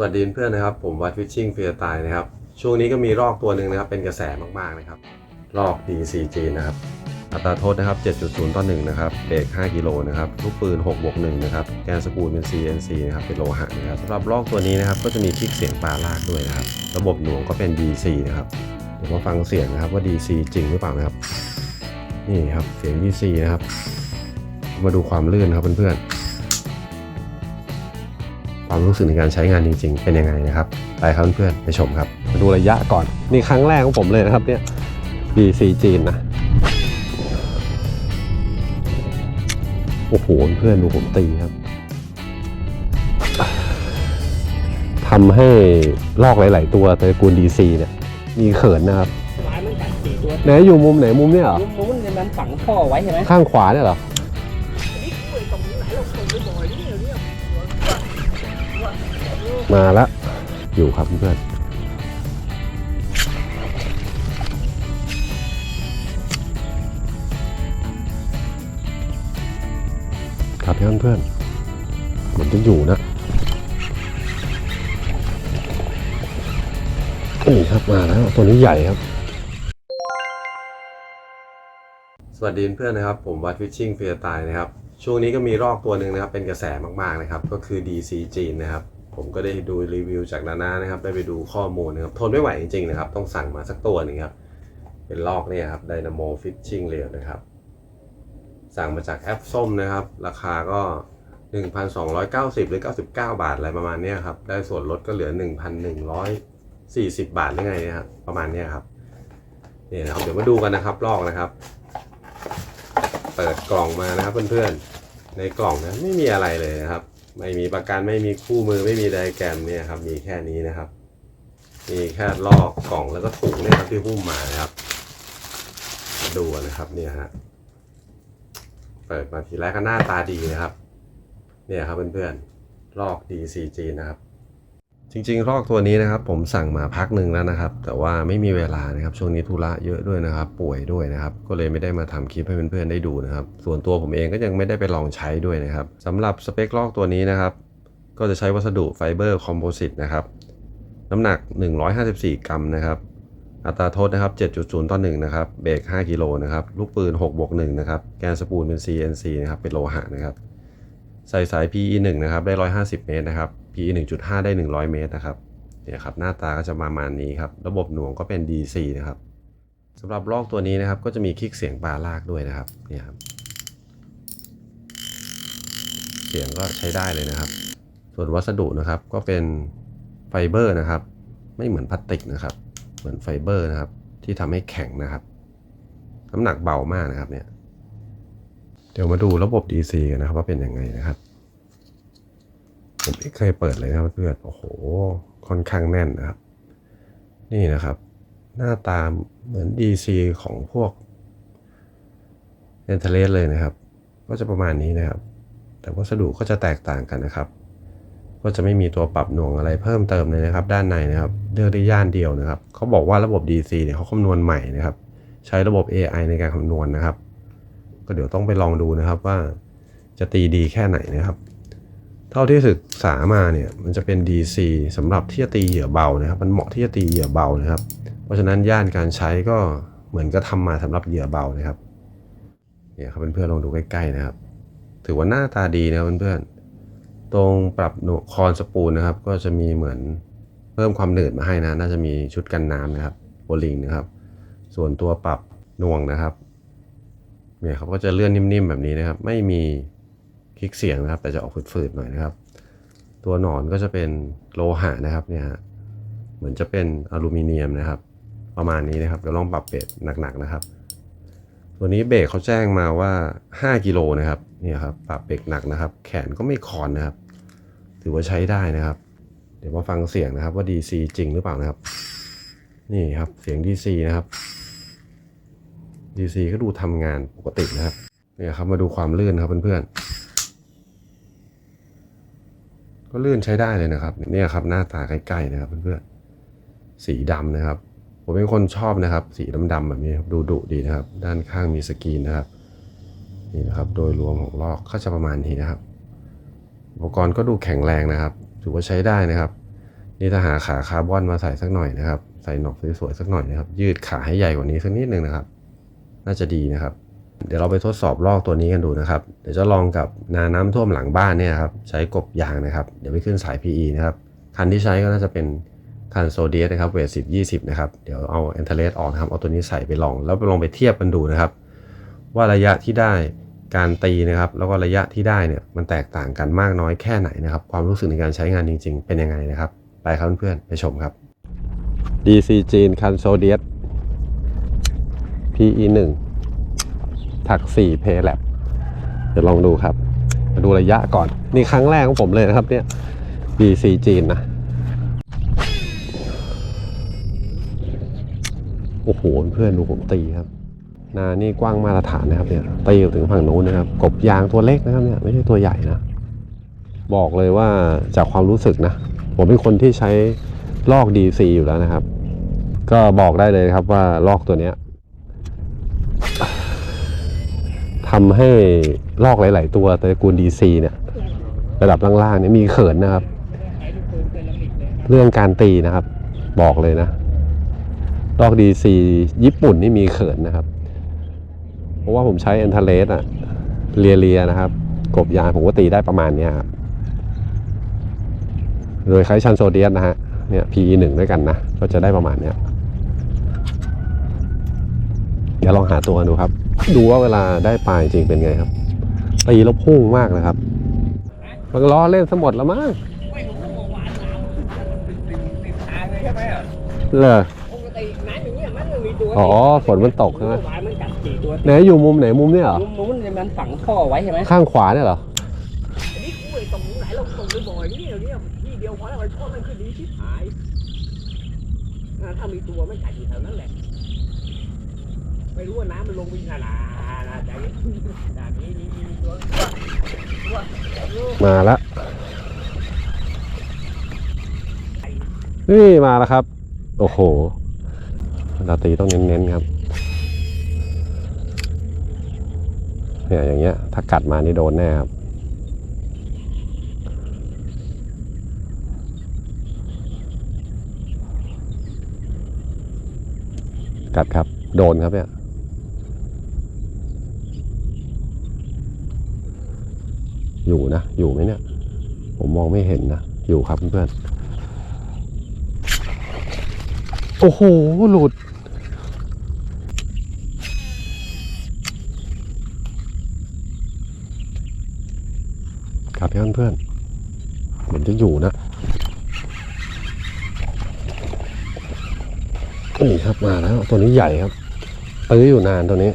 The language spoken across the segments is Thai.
สวัสดีเพื่อนนะครับ ผมวัดฟิชชิ่งเฟียตายนะครับ ช่วงนี้ก็มีลอกตัวหนึ่งนะครับ เป็นกระแสมากๆนะครับ ลอก DCG นะครับ อัตราโทษนะครับ 7.0 ต่อ1นะครับเบรก5กิโลนะครับลูกปืน6บวก1นะครับ แกนสปูลเป็น CNC นะครับ เป็นโลหะนะครับสำหรับลอกตัวนี้นะครับ ก็จะมีคลิกเสียงปลาลากด้วยนะครับ ระบบหน่วงก็เป็น DC นะครับ เดี๋ยวมาฟังเสียงนะครับว่า DC จริงหรือเปล่านะครับ นี่ครับ เสียง DC นะครับ มาดูความลื่นครับเพื่อนๆ ความรู้สึกในการใช้งานจริง ๆ เป็นยังไงนะครับ ไปครับเพื่อนๆไปชมครับมาดูระยะก่อน นี่ครั้งแรกของผมเลยนะครับเนี่ย DC จีนนะ โอ้โหเพื่อนดูผมตีครับทำให้ลอกหลาย ๆ ตัวตระกูล DC เนี่ย มีเขินนะครับ ไม้มันกัดสี่ตัวไหนอยู่มุมไหนมุมเนี่ยเหรอ มุมมันจะมันฝังท่อไว้ใช่ไหมข้างขวาเนี่ยเหรอ มาแล้วอยู่ครับเพื่อนครับเพื่อนเพื่อนเหมือนจะอยู่นะนี่ครับมาแล้วตัวนี้ใหญ่ครับ สวัสดีเพื่อนนะครับ ผมวัดฟิชชิ่งเฟียตายนะครับ ช่วงนี้ก็มีรอกตัวหนึ่งนะครับ เป็นกระแสมากๆนะครับ ก็คือ DC จีนนะครับ ผมก็ได้ดูรีวิวจากนานานะครับ ได้ไปดูข้อมูลนะครับ ทนไม่ไหวจริงๆนะครับ ต้องสั่งมาสักตัวหนึงครับ เป็นลอกเนี่ยครับ Dynamo Fishing Reel นะครับ สั่งมาจากแอปส้มนะครับ ราคาก็ 1,290 หรือ 99 บาทอะไรประมาณนี้ครับ ได้ส่วนลดก็เหลือ 1,140 บาทหรือไงนะครับ ประมาณนี้ครับนี่นะครับ เดี๋ยวมาดูกันนะครับลอกนะครับ เปิดกล่องมานะครับเพื่อนๆ ในกล่องนะไม่มีอะไรเลยนะครับ ไม่มีประกันไม่มีคู่มือไม่มีไดแกรมเนี่ยครับ มีแค่นี้นะครับ มีแค่ลอกกล่องแล้วก็ถุงเนี่ยครับที่หุ้มมานะครับ ดูนะครับเนี่ยฮะเปิดมาทีแรกก็หน้าตาดีนะครับ เนี่ยครับเพื่อนๆลอกดีซีจีนะครับ จริงๆลอกตัวนี้นะครับ ผมสั่งมาพักหนึ่งแล้วนะครับ แต่ว่าไม่มีเวลานะครับ ช่วงนี้ธุระเยอะด้วยนะครับ ป่วยด้วยนะครับ ก็เลยไม่ได้มาทำคลิปให้เพื่อนๆได้ดูนะครับ ส่วนตัวผมเองก็ยังไม่ได้ไปลองใช้ด้วยนะครับสำหรับสเปคลอกตัวนี้นะครับ ก็จะใช้วัสดุไฟเบอร์คอมโพสิตนะครับ น้ำหนัก 154 กรัมนะครับอัตราโทษนะครับ 7.0 ต่อ1นะครับ เบรก 5 กิโลนะครับ ลูกปืน6บวก1นะครับ แกนสปูลเป็น CNC นะครับ เป็นโลหะนะครับ ใส่สาย PE 1 นะครับ ได้ 150 เมตรนะครับ PE 1.5 ได้ 100 เมตรนะครับเนี่ยครับหน้าตาก็จะประมาณนี้ครับ ระบบหน่วงก็เป็น DC นะครับสำหรับลอกตัวนี้นะครับ ก็จะมีคลิกเสียงปลาลากด้วยนะครับเนี่ยครับ เสียงก็ใช้ได้เลยนะครับ ส่วนวัสดุนะครับก็เป็นไฟเบอร์นะครับ ไม่เหมือนพลาสติกนะครับ เหมือนไฟเบอร์นะครับ ที่ทำให้แข็งนะครับ น้ำหนักเบามากนะครับเนี่ยเดี๋ยวมาดูระบบ DC กันนะครับว่าเป็นยังไงนะครับ ผมไม่เคยเปิดเลยนะครับเพื่อนโอ้โห ค่อนข้างแน่นนะครับ นี่นะครับ หน้าตาเหมือน DC ของพวกเอนเทเลสเลยนะครับ ก็จะประมาณนี้นะครับ แต่วัสดุก็จะแตกต่างกันนะครับ ก็จะไม่มีตัวปรับหน่วงอะไรเพิ่มเติมเลยนะครับ ด้านในนะครับเลือกได้ย่านเดียวนะครับเขาบอกว่าระบบ DC เนี่ยเขาคำนวณใหม่นะครับ ใช้ระบบ AI ในการคำนวณนะครับ ก็เดี๋ยวต้องไปลองดูนะครับว่าจะตีดีแค่ไหนนะครับ เท่าที่ศึกษามาเนี่ยมันจะเป็น DC สำหรับที่จะตีเหยื่อเบานะครับ มันเหมาะที่จะตีเหยื่อเบานะครับ เพราะฉะนั้นย่านการใช้ก็เหมือนก็ทำมาสำหรับเหยื่อเบานะครับเนี่ยครับเพื่อนๆลองดูใกล้ๆนะครับ ถือว่าหน้าตาดีนะเพื่อนๆตรงปรับหนวกคอนสปูลนะครับ ก็จะมีเหมือนเพิ่มความหนืดมาให้นะ น่าจะมีชุดกันน้ำนะครับโบลิงนะครับ ส่วนตัวปรับน่วงนะครับเนี่ยเขาก็จะเลื่อนนิ่มๆแบบนี้นะครับ ไม่มี คลิกเสียงนะครับ แต่จะออกฝืดๆหน่อยนะครับ ตัวหนอนก็จะเป็นโลหะนะครับเนี่ยเหมือนจะเป็นอลูมิเนียมนะครับ ประมาณนี้นะครับเดี๋ยวลองปรับเบรกหนักๆนะครับ ตัวนี้เบรกเขาแจ้งมาว่า 5กิโลนะครับเนี่ยครับปรับเบรกหนักนะครับ แขนก็ไม่คอนนะครับ ถือว่าใช้ได้นะครับ เดี๋ยวมาฟังเสียงนะครับว่า DC จริงหรือเปล่านะครับ นี่ครับเสียง DC นะครับ DC ก็ดูทำงานปกตินะครับเนี่ยครับมาดูความลื่นนะครับเพื่อนๆ ก็ลื่นใช้ได้เลยนะครับเนี่ยครับหน้าตาใกล้ๆนะครับเพื่อนๆสีดำนะครับ ผมเป็นคนชอบนะครับ สีดำๆแบบนี้ครับดูดุดีนะครับ ด้านข้างมีสกรีนนะครับนี่นะครับโดยรวมของลอกก็จะประมาณนี้นะครับอุปกรณ์ก็ดูแข็งแรงนะครับ ถือว่าใช้ได้นะครับ นี่ถ้าหาขาคาร์บอนมาใส่สักหน่อยนะครับ ใส่หนอกสวยๆสักหน่อยนะครับ ยืดขาให้ใหญ่กว่านี้สักนิดนึงนะครับ น่าจะดีนะครับ เดี๋ยวเราไปทดสอบลอกตัวนี้กันดูนะครับ เดี๋ยวจะลองกับนาน้ำท่วมหลังบ้านเนี่ยครับใช้กบยางนะครับ เดี๋ยวไปขึ้นสาย PE นะครับ คันที่ใช้ก็น่าจะเป็นคันโซเดียสนะครับเวท10 20นะครับเดี๋ยวเอาแอนเทเลสออกนะครับเอาตัวนี้ใส่ไปลอง แล้วไปลองไปเทียบกันดูนะครับ ว่าระยะที่ได้การตีนะครับ แล้วก็ระยะที่ได้เนี่ยมันแตกต่างกันมากน้อยแค่ไหนนะครับ ความรู้สึกในการใช้งานจริง ๆ เป็นยังไงนะครับ ไปครับเพื่อนๆไปชมครับ DC จีนคันโซเดียส PE 1 ถัก4 p a y l a b เดี๋ยวลองดูครับ มาดูระยะก่อน นี่ครั้งแรกของผมเลยนะครับเนี่ย DC จีนนะ โอ้โห เพื่อนดูผมตีครับนานี่กว้างมาตรฐานนะครับเนี่ยตีอยู่ถึงฝั่งนู้นนะครับ กบยางตัวเล็กนะครับเนี่ยไม่ใช่ตัวใหญ่นะ บอกเลยว่าจากความรู้สึกนะ ผมเป็นคนที่ใช้ลอก DC อยู่แล้วนะครับ ก็บอกได้เลยครับว่าลอกตัวเนี้ย ทำให้ลอกหลาย ๆ ตัวตระกูล DC เนี่ย ระดับล่างๆเนี่ยมีเขินนะครับ เรื่องการตีนะครับ บอกเลยนะ ลอก DC ญี่ปุ่นนี่มีเขินนะครับ เพราะว่าผมใช้ e อนทเลสอะเลียเลียๆนะครับ กบยางผมก็ตีได้ประมาณเนี้ยครับโดยใช้ชันโซเดียสนะฮะเนี่ย PE หนึ่งด้วยกันนะ ก็จะได้ประมาณเนี้ย เดี๋ยวลองหาตัวดูครับ ดูว่าเวลาได้ปลาจริงเป็นไงครับตีแล้วพุ่งมากนะครับ มันล้อเล่นสมดแล้วมั้งไม่รู้ว่าหวานน้ำติดติดติดทางเลยใช่ไหมอะเลยปกติน้ำอย่างเงี้ยมันจะมีตัวอ๋อฝนมันตกใช่ไหมหวานมันกัดสี่ตัวไหนอยู่มุมไหนมุมเนี่ยเหรอ มุมนู้นเนี่ยมันฝังท่อไว้ใช่ไหมข้างขวาเนี่ยเหรออันนี้กูไอ้ตรงไหนเราตรงไปบ่อยๆเนี่ยเนี่ยที่เดียวพอแล้วมันท่อมันขึ้นดีชิบหายอ่าถ้ามีตัวไม่กัดอยู่แถวนั้นแหละ ไม่รู้ว่าน้ำมันลงไปนานานาใจเย็นจากนี้มีมีตัวมาแล้วนี่มาแล้วครับ โอ้โหเราตีต้องเน้นๆครับเนี่ยอย่างเงี้ย ถ้ากัดมานี่โดนแน่ครับกัดครับ โดนครับเนี่ย อยู่นะ อยู่ไหมเนี่ย ผมมองไม่เห็นนะ อยู่ครับเพื่อนๆโอ้โห หลุด ครับเพื่อนเพื่อนๆเหมือนจะอยู่นะ นี่ครับมาแล้ว ตัวนี้ใหญ่ครับตื้ออยู่นานตัวนี้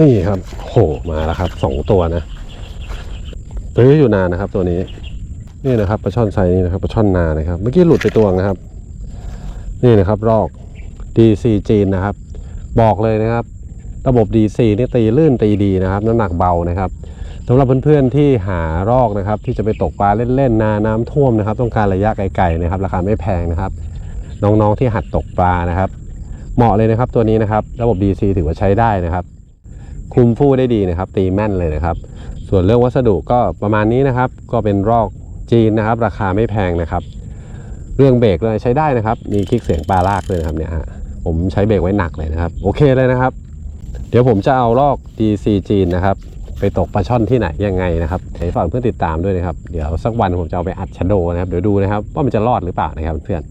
นี่ครับโหมาแล้วครับสองตัวนะตื้ออยู่นานนะครับ ตัวนี้ นี่นะครับปลาช่อนไซส์นี้นะครับปลาช่อนนานะครับ เมื่อกี้หลุดไปตัวนะครับ นี่นะครับรอก DC จีนนะครับ บอกเลยนะครับ ระบบ DC นี่ตีลื่นตีดีนะครับ น้ำหนักเบานะครับสำหรับเพื่อนๆที่หารอกนะครับ ที่จะไปตกปลาเล่นๆนาน้ำท่วมนะครับ ต้องการระยะไกลๆนะครับ ราคาไม่แพงนะครับ น้องๆที่หัดตกปลานะครับ เหมาะเลยนะครับตัวนี้นะครับ ระบบ DC ถือว่าใช้ได้นะครับ คุมฟู่ได้ดีนะครับ ตีแม่นเลยนะครับ ส่วนเรื่องวัสดุก็ประมาณนี้นะครับ ก็เป็นรอกจีนนะครับ ราคาไม่แพงนะครับ เรื่องเบรกเลยใช้ได้นะครับ มีคลิกเสียงปลาลากเลยนะครับเนี่ยฮะผมใช้เบรกไว้หนักเลยนะครับ โอเคเลยนะครับ เดี๋ยวผมจะเอาลอก DC จีนนะครับ ไปตกปลาช่อนที่ไหนยังไงนะครับให้ฝากเพื่อนติดตามด้วยนะครับ เดี๋ยวสักวันผมจะเอาไปอัดชะโดนะครับ เดี๋ยวดูนะครับว่ามันจะรอดหรือเปล่านะครับเพื่อน